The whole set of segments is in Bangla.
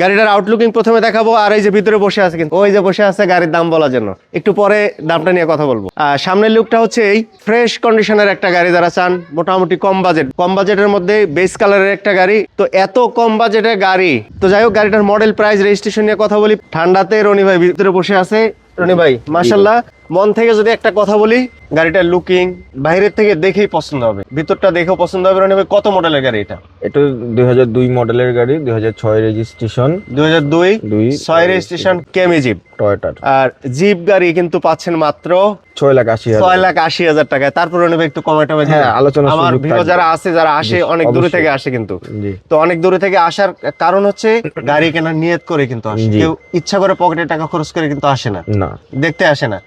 গাড়িটার আউটলুকিং প্রথমে দেখাবো আর এই যে ভিতরে বসে আছে কিন্তু ওই যে বসে আছে গাড়ির দাম বলার জন্য। একটু পরে দামটা নিয়ে কথা বলব। আর সামনের লুকটা হচ্ছে এই ফ্রেশ কন্ডিশনের একটা গাড়ি যারা চান মোটামুটি কম বাজেট কম বাজেটের মধ্যে বেস কালারের একটা গাড়ি। তো এত কম বাজেটের গাড়ি। তো যাই হোক গাড়িটার মডেল প্রাইস রেজিস্ট্রেশন নিয়ে কথা বলি। ঠান্ডাতে রনি ভাই ভিতরে বসে আছে। রনি ভাই মাসাল্লাহ মন থেকে যদি একটা কথা বলি গাড়িটার লুকিং বাইরের থেকে দেখেই পছন্দ হবে। ভিতরটা দেখেও পছন্দ হবে রনি ভাই কত মডেলের গাড়ি এটা? এটা দুই হাজার দুই মডেলের গাড়ি দুই হাজার ছয় রেজিস্ট্রেশন দুই হাজার দুই দুই ছয় রেজিস্ট্রেশন কেমি জিপ টয়টার আর জিপ গাড়ি কিন্তু পাচ্ছেন মাত্র ছয় লাখ আশি ছয় লাখ আশি হাজার টাকায়। তারপর ভাই একটু কমে টমে হ্যাঁ, আলোচনার আমার যারা আছে যারা আসে অনেক দূরে থেকে আসে কিন্তু। জি। তো অনেক দূরে থেকে আসার কারণ হচ্ছে গাড়ি কেনার নিয়ত করে কিন্তু আসে। কেউ ইচ্ছা করে পকেটে টাকা খরচ করে কিন্তু আসে না। না। দেখতে আসে না।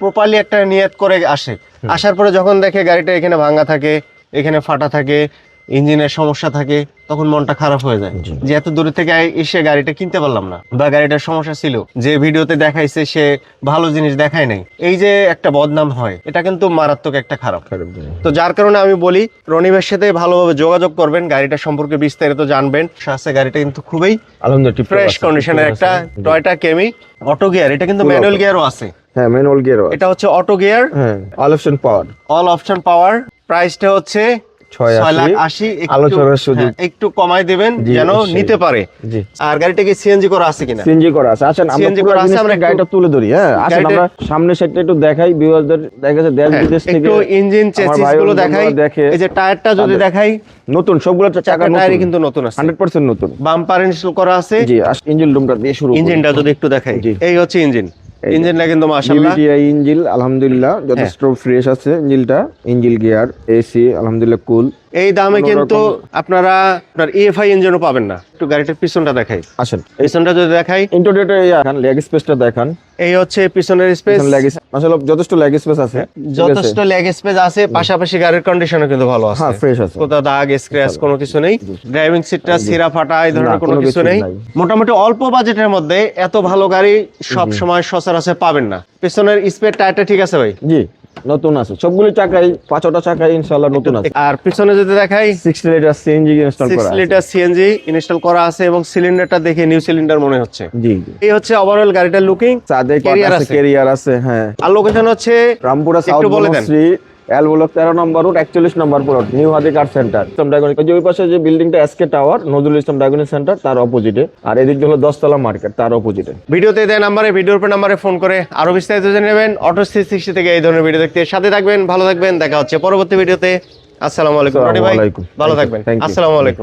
প্রপারলি একটা নিয়ত করে আসে। আসার পরে যখন দেখে গাড়িটা এখানে ভাঙা থাকে এখানে ফাটা থাকে ইঞ্জিনের সমস্যা থাকে তখন মনটা খারাপ হয়ে যায়। যে এত দূরে থেকে এসে গাড়িটা কিনতে পারলাম না বা গাড়িটার সমস্যা ছিল যে ভিডিওতে দেখাইছে সে ভালো জিনিস দেখায় নাই। এই যে একটা বদনাম হয় এটা কিন্তু মারাত্মক একটা খারাপ। তো যার কারণে আমি বলি রনিবের সাথে ভালোভাবে যোগাযোগ করবেন গাড়িটা সম্পর্কে বিস্তারিত জানবেন। আছে গাড়িটা কিন্তু খুবই ফ্রেশ কন্ডিশনের একটা টয়টা কেমি অটো গিয়ার এটা কিন্তু ম্যানুয়াল। গিয়ারও আছে। হ্যাঁ ম্যানুয়াল গিয়ার এটা হচ্ছে অটো গিয়ার হ্যাঁ all option power all option power প্রাইসটা হচ্ছে একটু-। হ্যাঁ, কমাই দেবেন যেন নিতে পারে। জি। আর গাড়িটা কি সিএনজি করা আছে কিনা? সিএনজি করা আছে। আসেন আমরা CNG করা আছে, আমরা গাড়িটা তুলে ধরি হ্যাঁ? আসেন আমরা সামনে সেটটা একটু দেখাই ভিউয়ারদের দেখা যাচ্ছে দেশ হ্যাঁ, বিদেশ থেকে একটু ইঞ্জিন চেসিসগুলো দেখাই। দেখে। এই যে টায়ারটা যদি তাদের- দেখাই নতুন সবগুলো চাকা টায়ারই কিন্তু নতুন আছে। হান্ড্রেড পার্সেন্ট নতুন। বাম্পার ইনস্টল করা আছে। জি ইঞ্জিন রুমটা দিয়ে শুরু ইঞ্জিনটা যদি একটু দেখাই। এই হচ্ছে ইঞ্জিন। ইঞ্জিনটা কিন্তু মাশাআল্লাহ বিবিটিআই ইঞ্জিন আলহামদুলিল্লাহ হ্যাঁ। যথেষ্ট ফ্রেশ আছে ইঞ্জিলটা ইঞ্জিল গিয়ার এসি আলহামদুলিল্লাহ কুল এই দামে কিন্তু আপনারা আপনার ইএফআই ইঞ্জিনও পাবেন না। একটু গাড়িটার পিছনটা দেখাই। আসেন। পিছনটা যদি দেখাই। ইন্টোরিয়রটা দেখান লেগ স্পেসটা দেখান। এই হচ্ছে পিছনের স্পেস লেগ আসলে যথেষ্ট লেগ স্পেস আছে। যথেষ্ট লেগ স্পেস আছে পাশাপাশি গাড়ির কন্ডিশনও কিন্তু ভালো আছে। হ্যাঁ ফ্রেশ আছে। কোথাও দাগ স্ক্র্যাচ কোনো কিছু নেই। ড্রাইভিং সিটটা সিরা ফাটা এই ধরনের কোনো কিছু নেই। মোটামুটি অল্প বাজেটের মধ্যে এত ভালো গাড়ি সব সময় সচরাচর পাবেন না। পিছনের স্পেড টায়ারটা ঠিক আছে ভাই? জি। নতুন আছে। সবগুলো চাকাই পাঁচটা চাকাই ইনশাআল্লাহ নতুন আছে। আর পিছনে যদি দেখাই 60 লিটার সিএনজি ইনস্টল করা 6 লিটার সিএনজি ইনস্টল করা আছে এবং সিলিন্ডারটা দেখে নিউ সিলিন্ডার মনে হচ্ছে। জি এই হচ্ছে ওভারঅল গাড়িটার লুকিং চাঁদে ক্যারিয়ার আছে। ক্যারিয়ার আছে হ্যাঁ। আর লোকেশন হচ্ছে রামপুরা সাউথ বলে দেন। এল ব্লক তেরো নম্বর রোড একচল্লিশ নম্বর plot new Hadi car centre Islam diagnostic ওই পাশে যে বিল্ডিংটা SK tower Nazrul Islam diagnostic centre তার অপোজিটে আর এদিক হলো দশতলা মার্কেট তার অপোজিটে ভিডিওতে দেয় নাম্বারে ভিডিওর পর নাম্বারে ফোন করে আরও বিস্তারিত জেনে নেবেন। অটো সিক্সটি থেকে এই ধরনের ভিডিও দেখতে সাথে থাকবেন ভালো থাকবেন দেখা হচ্ছে পরবর্তী ভিডিওতে আসসালামু আলাইকুম। ভালো থাকবেন। আসসালামু আলাইকুম।